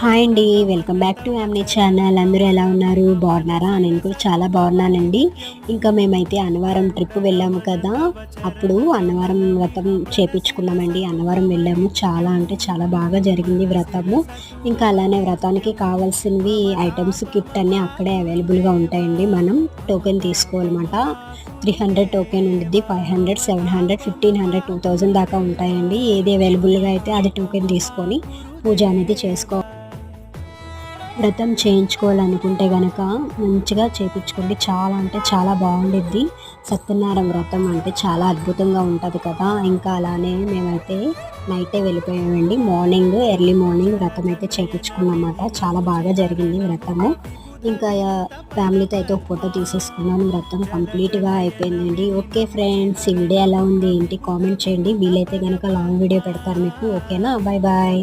Hi అండి welcome back to యామ్నీ channel. అందరూ ఎలా ఉన్నారు? బాగున్నారా? నేను కూడా చాలా బాగున్నానండి. ఇంకా మేమైతే అన్నవరం ట్రిప్ వెళ్ళాము కదా. అప్పుడు అన్నవరం వ్రతం చేపించుకున్నామండి. అన్నవరం వెళ్ళాము. చాలా అంటే చాలా బాగా జరిగింది వ్రతము. ఇంకా అలానే వ్రతానికి కావాల్సినవి ఐటమ్స్ కిట్ అన్నీ అక్కడే అవైలబుల్గా ఉంటాయండి. మనం టోకెన్ తీసుకోవాలన్నమాట. త్రీ హండ్రెడ్ టోకెన్ ఉంటుంది five hundred seven hundred fifteen hundred two thousand దాకా ఉంటాయండి. ఏది అవైలబుల్గా అయితే అది టోకెన్ తీసుకొని పూజ అనేది చేసుకోవాలి వ్రతం చేయించుకోవాలనుకుంటే కనుక మంచిగా చేయించుకోండి చాలా అంటే చాలా బాగుండిద్ది. సత్యనారాయణ వ్రతం అంటే చాలా అద్భుతంగా ఉంటుంది కదా. ఇంకా అలానే మేమైతే నైటే వెళ్ళిపోయామండి. మార్నింగ్ ఎర్లీ మార్నింగ్ వ్రతం అయితే చేయించుకున్నమాట చాలా బాగా జరిగింది వ్రతము. ఇంకా ఫ్యామిలీతో అయితే ఒక ఫోటో తీసేసుకున్నాను. వ్రతం కంప్లీట్గా అయిపోయిందండి. ఓకే ఫ్రెండ్స్ ఈ వీడియో ఎలా ఉంది ఏంటి కామెంట్ చేయండి. వీలైతే కనుక లాంగ్ వీడియో పెడతారు మీకు. ఓకేనా? Bye bye